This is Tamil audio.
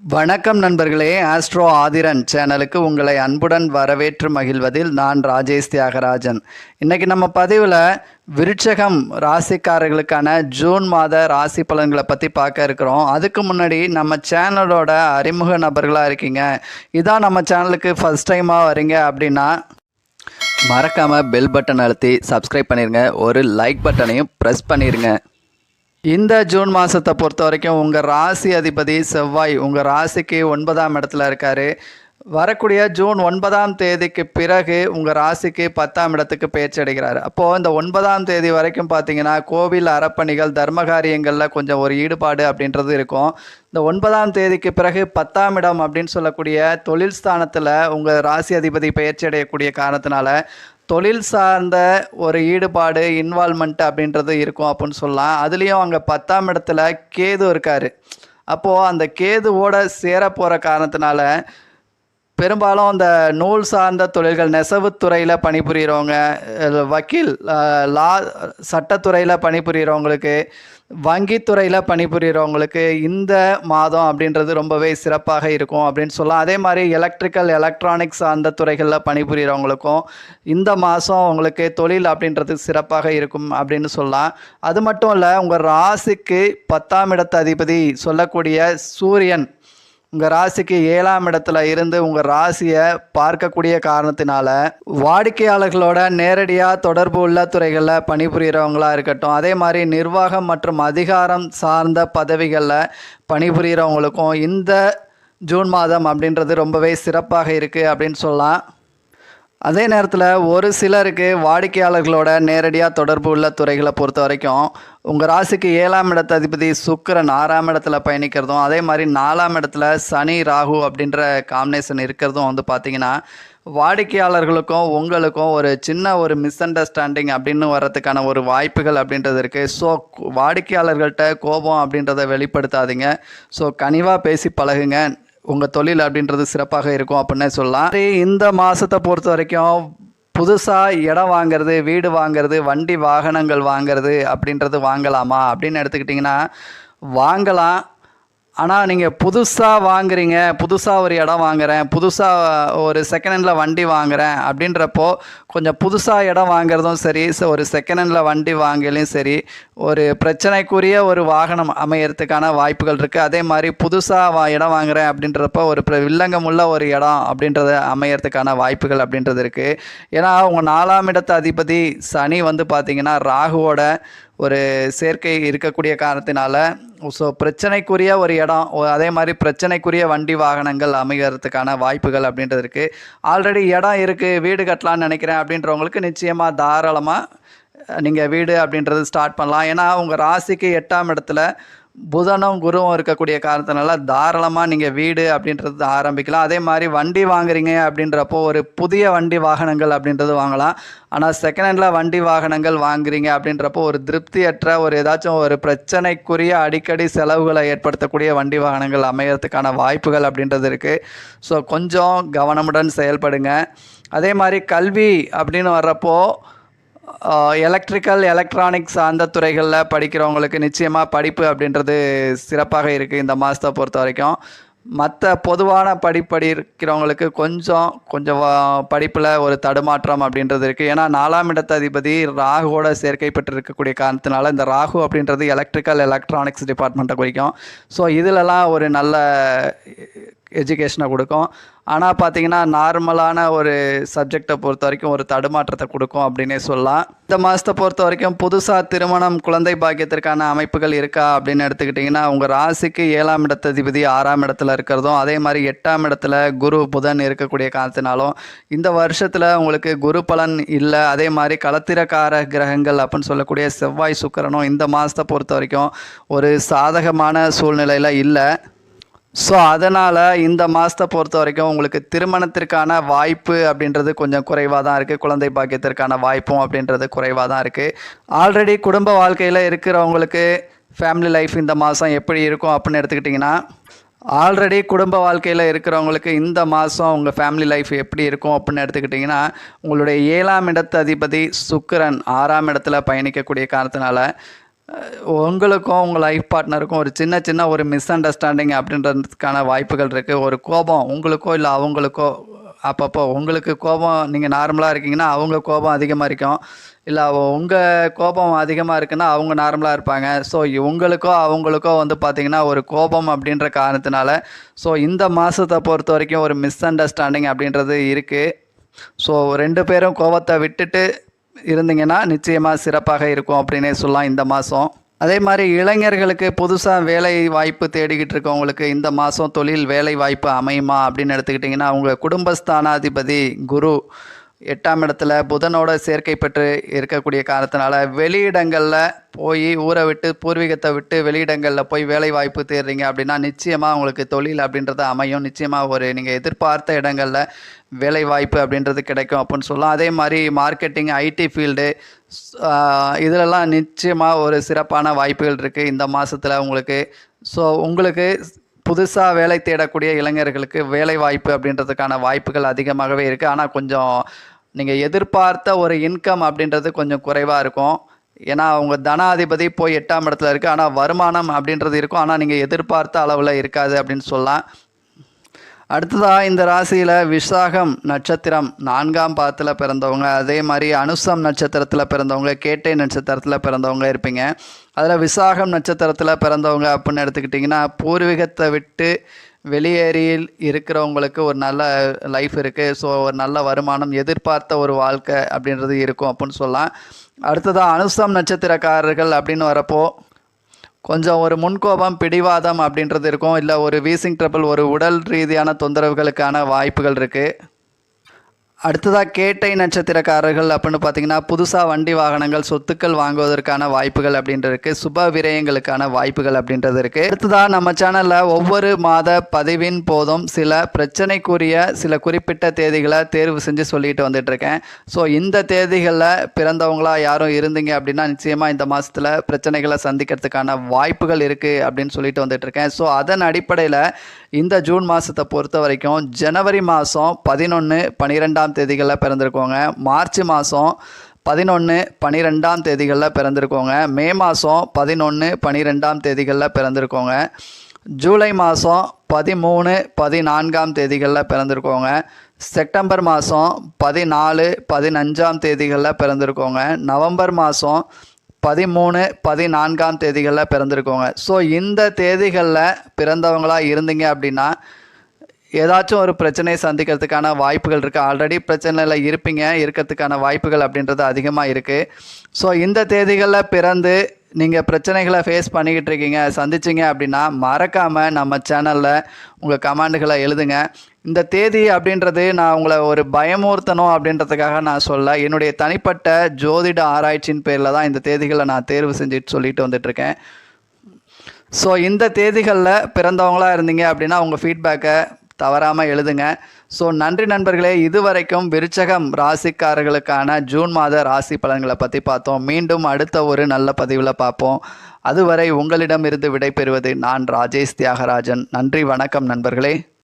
வணக்கம் நண்பர்களே ஆஸ்ட்ரோ ஆதிரன் சேனலுக்கு உங்களை அன்புடன் வரவேற்று மகிழ்வதில் நான் ராஜேஷ் தியாகராஜன். இன்னைக்கு நம்ம பதிவில் விருட்சகம் ராசிக்காரர்களுக்கான ஜூன் மாத ராசி பலன்களை பற்றி பார்க்க இருக்கிறோம். அதுக்கு முன்னாடி நம்ம சேனலோட அறிமுக நபர்களாக இருக்கீங்க. இதான் நம்ம சேனலுக்கு ஃபஸ்ட் டைமாக வரீங்க அப்படின்னா மறக்காமல் பெல் பட்டன் அழுத்தி சப்ஸ்கிரைப் பண்ணிடுங்க ஒரு லைக் பட்டனையும் ப்ரெஸ் பண்ணிடுங்க இந்த ஜூன் மாதத்தை பொறுத்த வரைக்கும் உங்கள் ராசி அதிபதி செவ்வாய் உங்கள் ராசிக்கு ஒன்பதாம் இடத்துல இருக்கார். வரக்கூடிய ஜூன் ஒன்பதாம் தேதிக்கு பிறகு உங்கள் ராசிக்கு பத்தாம் இடத்துக்கு பேச்சு அடைகிறார் அப்போது இந்த ஒன்பதாம் தேதி வரைக்கும் பார்த்தீங்கன்னா கோவில் அறப்பணிகள் தர்ம காரியங்களில் கொஞ்சம் ஒரு ஈடுபாடு அப்படின்றது இருக்கும். இந்த ஒன்பதாம் தேதிக்கு பிறகு பத்தாம் இடம் அப்படின்னு சொல்லக்கூடிய தொழில் ஸ்தானத்தில் உங்கள் ராசி அதிபதி பயிற்சி அடையக்கூடிய காரணத்தினால தொழில் சார்ந்த ஒரு ஈடுபாடு இன்வால்மெண்ட் அப்படின்றது இருக்கும் அப்படின்னு சொல்லலாம். அதுலேயும் அங்கே பத்தாம் இடத்துல கேது இருக்கார். அப்போது அந்த கேதுவோட சேர போகிற காரணத்தினால பெரும்பாலும் அந்த நூல் சார்ந்த தொழில்கள் நெசவுத்துறையில் பணிபுரிகிறவங்க வக்கீல் லா சட்டத்துறையில் பணிபுரிகிறவங்களுக்கு வங்கித்துறையில் பணிபுரிகிறவங்களுக்கு இந்த மாதம் அப்படின்றது ரொம்பவே சிறப்பாக இருக்கும் அப்படின்னு சொல்லலாம். அதே மாதிரி எலக்ட்ரிக்கல் எலக்ட்ரானிக்ஸ் அந்த துறைகளில் பணிபுரிகிறவங்களுக்கும் இந்த மாதம் உங்களுக்கு தொழில் அப்படின்றது சிறப்பாக இருக்கும் அப்படின்னு சொல்லலாம். அது மட்டும் இல்லை உங்கள் ராசிக்கு பத்தாம் இடத்து அதிபதி சொல்லக்கூடிய சூரியன் உங்கள் ராசிக்கு ஏழாம் இடத்துல இருந்து உங்கள் ராசியை பார்க்கக்கூடிய காரணத்தினால வாடிக்கையாளர்களோட நேரடியாக தொடர்பு உள்ள துறைகளில் பணிபுரிகிறவங்களா இருக்கட்டும் அதே மாதிரி நிர்வாகம் மற்றும் அதிகாரம் சார்ந்த பதவிகளில் பணிபுரிகிறவங்களுக்கும் இந்த ஜூன் மாதம் அப்படின்றது ரொம்பவே சிறப்பாக இருக்குது அப்படின்னு சொல்லலாம். அதே நேரத்தில் ஒரு சிலருக்கு வாடிக்கையாளர்களோட நேரடியாக தொடர்பு உள்ள துறைகளை பொறுத்த வரைக்கும் உங்கள் ராசிக்கு ஏழாம் இடத்த அதிபதி சுக்கரன் ஆறாம் இடத்துல பயணிக்கிறதும் அதே மாதிரி நாலாம் இடத்துல சனி ராகு அப்படின்ற காம்பினேஷன் இருக்கிறதும் வந்து பார்த்திங்கன்னா வாடிக்கையாளர்களுக்கும் உங்களுக்கும் ஒரு சின்ன ஒரு மிஸ் அண்டர்ஸ்டாண்டிங் அப்படின்னு வர்றதுக்கான ஒரு வாய்ப்புகள் அப்படின்றது இருக்குது ஸோ வாடிக்கையாளர்கள்ட்ட கோபம் அப்படின்றத வெளிப்படுத்தாதீங்க. ஸோ கனிவாக பேசி பழகுங்க. உங்கள் தொழில் அப்படின்றது சிறப்பாக இருக்கும் அப்படின்னே சொல்லலாம். சரி, இந்த மாதத்தை பொறுத்த வரைக்கும் புதுசாக இடம் வாங்குறது வீடு வாங்குறது வண்டி வாகனங்கள் வாங்குறது அப்படின்றது வாங்கலாமா அப்படின்னு எடுத்துக்கிட்டிங்கன்னா வாங்கலாம். ஆனால் நீங்கள் புதுசாக வாங்குறீங்க புதுசாக ஒரு இடம் வாங்குறேன் புதுசாக ஒரு செகண்ட் ஹேண்டில் வண்டி வாங்குறேன் அப்படின்றப்போ கொஞ்சம் புதுசாக இடம் வாங்குறதும் சரி so ஒரு செகண்ட் ஹேண்டில் வண்டி வாங்கலையும் சரி ஒரு பிரச்சனைக்குரிய ஒரு வாகனம் அமையறதுக்கான வாய்ப்புகள் இருக்குது அதே மாதிரி புதுசாக வா இடம் வாங்குறேன் அப்படின்றப்போ ஒரு பிர- வில்லங்கமுள்ள ஒரு இடம் அப்படின்றது அமையறதுக்கான வாய்ப்புகள் அப்படின்றது இருக்குது ஏன்னா உங்கள் நாலாம் இடத்து அதிபதி சனி வந்து பார்த்திங்கன்னா ராகுவோட ஒரு சேர்க்கை இருக்கக்கூடிய காரணத்தினால ஸோ பிரச்சனைக்குரிய ஒரு இடம் அதே மாதிரி பிரச்சனைக்குரிய வண்டி வாகனங்கள் அமைகிறதுக்கான வாய்ப்புகள் அப்படின்றது இருக்குது ஆல்ரெடி இடம் இருக்குது வீடு கட்டலாம்னு நினைக்கிறேன் அப்படின்றவங்களுக்கு நிச்சயமாக தாராளமாக நீங்கள் வீடு அப்படின்றது ஸ்டார்ட் பண்ணலாம். ஏன்னா உங்கள் ராசிக்கு எட்டாம் இடத்துல புதனும் குருவும் இருக்கக்கூடிய காரணத்தினால தாராளமாக நீங்கள் வீடு அப்படின்றது ஆரம்பிக்கலாம். அதே மாதிரி வண்டி வாங்குறீங்க அப்படின்றப்போ ஒரு புதிய வண்டி வாகனங்கள் அப்படின்றது வாங்கலாம். ஆனால் செகண்ட் ஹேண்டில் வண்டி வாகனங்கள் வாங்குறீங்க அப்படின்றப்போ ஒரு திருப்தியற்ற ஒரு ஏதாச்சும் ஒரு பிரச்சனைக்குரிய அடிக்கடி செலவுகளை ஏற்படுத்தக்கூடிய வண்டி வாகனங்கள் அமையறதுக்கான வாய்ப்புகள் அப்படின்றது இருக்குது ஸோ கொஞ்சம் கவனமுடன் செயல்படுங்க. அதே மாதிரி கல்வி அப்படின்னு வர்றப்போ எலக்ட்ரிக்கல் எலக்ட்ரானிக்ஸ் அந்த துறைகளில் படிக்கிறவங்களுக்கு நிச்சயமாக படிப்பு அப்படின்றது சிறப்பாக இருக்குது இந்த மாதத்தை பொறுத்த வரைக்கும். மற்ற பொதுவான படிப்படி இருக்கிறவங்களுக்கு கொஞ்சம் கொஞ்சம் படிப்பில் ஒரு தடுமாற்றம் அப்படின்றது இருக்குது ஏன்னா நாலாம் இடத்த அதிபதி ராகுவோட சேர்க்கை பெற்றிருக்கக்கூடிய காரணத்தினால இந்த ராகு அப்படின்றது எலக்ட்ரிக்கல் எலக்ட்ரானிக்ஸ் டிபார்ட்மெண்ட்டை குறிக்கும். ஸோ இதிலலாம் ஒரு நல்ல எஜுகேஷனை கொடுக்கும். ஆனால் பார்த்தீங்கன்னா நார்மலான ஒரு சப்ஜெக்டை பொறுத்த வரைக்கும் ஒரு தடுமாற்றத்தை கொடுக்கும் அப்படின்னே சொல்லலாம். இந்த மாதத்தை பொறுத்த வரைக்கும் புதுசாக திருமணம் குழந்தை பாக்கியத்திற்கான அமைப்புகள் இருக்கா அப்படின்னு எடுத்துக்கிட்டிங்கன்னா உங்கள் ராசிக்கு ஏழாம் இடத்ததிபதி ஆறாம் இடத்துல இருக்கிறதும் அதே மாதிரி எட்டாம் இடத்துல குரு புதன் இருக்கக்கூடிய காரணத்தினாலும் இந்த வருஷத்தில் உங்களுக்கு குரு பலன் இல்லை. அதே மாதிரி களத்திரக்கார கிரகங்கள் அப்படின்னு சொல்லக்கூடிய செவ்வாய் சுக்கிரனும் இந்த மாதத்தை பொறுத்த வரைக்கும் ஒரு சாதகமான சூழ்நிலையில் இல்லை. ஸோ அதனால் இந்த மாதத்தை பொறுத்த வரைக்கும் உங்களுக்கு திருமணத்திற்கான வாய்ப்பு அப்படின்றது கொஞ்சம் குறைவாக தான் இருக்குது குழந்தை பாக்கியத்திற்கான வாய்ப்பும் அப்படின்றது குறைவாக தான் இருக்குது ஆல்ரெடி குடும்ப வாழ்க்கையில் இருக்கிறவங்களுக்கு ஃபேமிலி லைஃப் இந்த மாதம் எப்படி இருக்கும் அப்படின்னு எடுத்துக்கிட்டிங்கன்னா ஆல்ரெடி குடும்ப வாழ்க்கையில் இருக்கிறவங்களுக்கு இந்த மாதம் உங்கள் ஃபேமிலி லைஃப் எப்படி இருக்கும் அப்படின்னு எடுத்துக்கிட்டிங்கன்னா உங்களுடைய ஏழாம் இடத்து அதிபதி சுக்கிரன் ஆறாம் இடத்துல பயணிக்கக்கூடிய காரணத்தினால உங்களுக்கும் உங்கள் லைஃப் பார்ட்னருக்கும் ஒரு சின்ன சின்ன ஒரு மிஸ் அண்டர்ஸ்டாண்டிங் அப்படின்றதுக்கான வாய்ப்புகள் இருக்குது ஒரு கோபம் உங்களுக்கோ இல்லை அவங்களுக்கோ அப்பப்போ உங்களுக்கு கோபம் நீங்கள் நார்மலாக இருக்கீங்கன்னா அவங்க கோபம் அதிகமாக இருக்கும். இல்லை உங்கள் கோபம் அதிகமாக இருக்குன்னா அவங்க நார்மலாக இருப்பாங்க. ஸோ உங்களுக்கோ அவங்களுக்கோ வந்து பார்த்திங்கன்னா ஒரு கோபம் அப்படின்ற காரணத்தினால ஸோ இந்த மாதத்தை பொறுத்த வரைக்கும் ஒரு மிஸ் அண்டர்ஸ்டாண்டிங் அப்படின்றது இருக்குது ஸோ ரெண்டு பேரும் கோபத்தை விட்டுட்டு இருந்தீங்கன்னா நிச்சயமாக சிறப்பாக இருக்கும் அப்படின்னே சொல்லலாம் இந்த மாதம் அதே மாதிரி இளைஞர்களுக்கு புதுசாக வேலை வாய்ப்பு தேடிக்கிட்டு இருக்கவங்களுக்கு இந்த மாதம் தொழில் வேலை வாய்ப்பு அமையுமா அப்படின்னு எடுத்துக்கிட்டிங்கன்னா அவங்க குடும்பஸ்தானாதிபதி குரு எட்டாம் இடத்துல புதனோட சேர்க்கை பெற்று இருக்கக்கூடிய காரணத்தினால வெளியிடங்களில் போய் ஊரை விட்டு பூர்வீகத்தை விட்டு வெளியிடங்களில் போய் வேலை வாய்ப்பு தேடுறீங்க அப்படின்னா நிச்சயமாக உங்களுக்கு தொழில் அப்படின்றது அமையும். நிச்சயமாக ஒரு நீங்கள் எதிர்பார்த்த இடங்களில் வேலை வாய்ப்பு அப்படின்றது கிடைக்கும் அப்படின்னு சொல்லலாம். அதே மாதிரி மார்க்கெட்டிங் ஐடி ஃபீல்டு இதிலெல்லாம் நிச்சயமாக ஒரு சிறப்பான வாய்ப்புகள் இருக்குது இந்த மாதத்தில் உங்களுக்கு. ஸோ உங்களுக்கு புதுசாக வேலை தேடக்கூடிய இளைஞர்களுக்கு வேலை வாய்ப்பு அப்படின்றதுக்கான வாய்ப்புகள் அதிகமாகவே இருக்குது ஆனால் கொஞ்சம் நீங்கள் எதிர்பார்த்த ஒரு இன்கம் அப்படின்றது கொஞ்சம் குறைவாக இருக்கும். ஏன்னா அவங்க தனாதிபதி போய் எட்டாம் இடத்துல இருக்குது ஆனால் வருமானம் அப்படின்றது இருக்கும். ஆனால் நீங்கள் எதிர்பார்த்த அளவில் இருக்காது அப்படின்னு சொல்லலாம். அடுத்ததாக இந்த ராசியில் விசாகம் நட்சத்திரம் நான்காம் பாதத்தில் பிறந்தவங்க அதே மாதிரி அனுசம் நட்சத்திரத்தில் பிறந்தவங்க கேட்டை நட்சத்திரத்தில் பிறந்தவங்க இருப்பீங்க. அதில் விசாகம் நட்சத்திரத்தில் பிறந்தவங்க அப்படின்னு எடுத்துக்கிட்டிங்கன்னா பூர்வீகத்தை விட்டு வெளியேறியில் இருக்கிறவங்களுக்கு ஒரு நல்ல லைஃப் இருக்குது ஸோ ஒரு நல்ல வருமானம் எதிர்பார்த்த ஒரு வாழ்க்கை அப்படின்றது இருக்கும் அப்படின்னு சொல்லலாம். அடுத்ததாக அனுசம் நட்சத்திரக்காரர்கள் அப்படின்னு வரப்போ கொஞ்சம் ஒரு முன்கோபம் பிடிவாதம் அப்படின்றது இருக்கும். இல்லை ஒரு வீசிங் ட்ரபிள் ஒரு உடல் ரீதியான தொந்தரவுகளுக்கான வாய்ப்புகள் இருக்குது அடுத்ததாக கேட்டை நட்சத்திரக்காரர்கள் அப்படின்னு பார்த்தீங்கன்னா புதுசாக வண்டி வாகனங்கள் சொத்துக்கள் வாங்குவதற்கான வாய்ப்புகள் அப்படின்றது இருக்குது சுப விரயங்களுக்கான வாய்ப்புகள் அப்படின்றது இருக்குது அடுத்ததாக நம்ம சேனலில் ஒவ்வொரு மாத பதிவின் போதும் சில பிரச்சனைக்குரிய சில குறிப்பிட்ட தேதிகளை தேர்வு செஞ்சு சொல்லிட்டு வந்துட்டுருக்கேன் ஸோ இந்த தேதிகளில் பிறந்தவங்களா யாரும் இருந்தீங்க அப்படின்னா நிச்சயமாக இந்த மாதத்தில் பிரச்சனைகளை சந்திக்கிறதுக்கான வாய்ப்புகள் இருக்குது அப்படின்னு சொல்லிட்டு வந்துட்டு இருக்கேன். ஸோ அதன் அடிப்படையில் இந்த ஜூன் மாதத்தை பொறுத்த வரைக்கும் ஜனவரி மாதம் பதினொன்று பன்னிரெண்டாம் தேதிகளில் பிறந்திருக்கோங்க. மார்ச் மாதம் பதினொன்று பன்னிரெண்டாம் தேதிகளில் பிறந்திருக்கோங்க. மே மாதம் பதினொன்று பன்னிரெண்டாம் தேதிகளில் பிறந்திருக்கோங்க. ஜூலை மாதம் பதிமூணு பதினான்காம் தேதிகளில் பிறந்திருக்கோங்க. செப்டம்பர் மாதம் பதினாலு பதினஞ்சாம் தேதிகளில் பிறந்திருக்கோங்க. நவம்பர் மாதம் பதிமூணு பதினான்காம் தேதிகளில் பிறந்திருக்கோங்க. ஸோ இந்த தேதிகளில் பிறந்தவங்களாக இருந்தீங்க அப்படின்னா ஏதாச்சும் ஒரு பிரச்சனையை சந்திக்கிறதுக்கான வாய்ப்புகள் இருக்குது ஆல்ரெடி பிரச்சனையில் இருப்பீங்க இருக்கிறதுக்கான வாய்ப்புகள் அப்படின்றது அதிகமாக இருக்குது ஸோ இந்த தேதிகளில் பிறந்து நீங்கள் பிரச்சனைகளை ஃபேஸ் பண்ணிக்கிட்டு இருக்கீங்க சந்திச்சிங்க அப்படின்னா மறக்காமல் நம்ம சேனலில் உங்கள் கமெண்டுகளை எழுதுங்க. இந்த தேதி அப்படின்றது நான் உங்களை ஒரு பயமுறுத்தணும் அப்படின்றதுக்காக நான் சொல்ல என்னுடைய தனிப்பட்ட ஜோதிட ஆராய்ச்சியின் பேரில் தான் இந்த தேதிகளை நான் தேர்வு செஞ்சுட்டு சொல்லிட்டு வந்துட்டுருக்கேன். ஸோ இந்த தேதிகளில் பிறந்தவங்களாக இருந்தீங்க அப்படின்னா உங்கள் ஃபீட்பேக்கை தவறாமல் எழுதுங்க. ஸோ நன்றி நண்பர்களே இதுவரைக்கும் விருச்சகம் ராசிக்காரர்களுக்கான ஜூன் மாத ராசி பலன்களை பற்றி பார்த்தோம். மீண்டும் அடுத்த ஒரு நல்ல பதிவில் பார்ப்போம். அதுவரை உங்களிடமிருந்து விடைபெறுவது நான் ராஜேஷ் தியாகராஜன். நன்றி வணக்கம் நண்பர்களே.